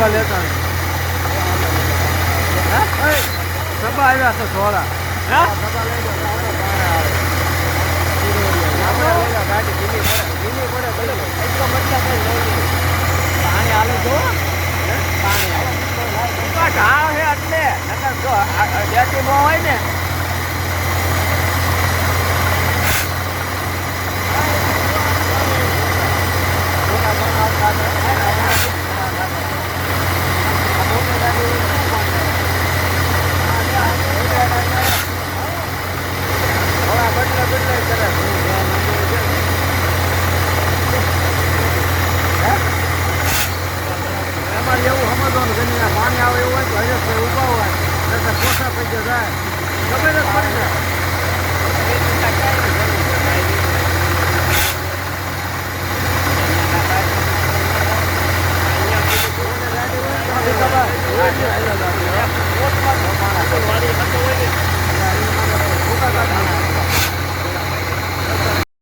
ડબ્બા લેતા હે? ડબ્બા આવ્યા છે થોડા પાણી હાલે જો? પાણી હાલે. એટલે. જો જેટી હોય ને નહીં, આ પાણી આવે એવું હોય તો હરેશભાઈ ઊભા હોય નહીંતર કોઠા પૈકી જાય. પડી હોય તો હાલ્યા જાય.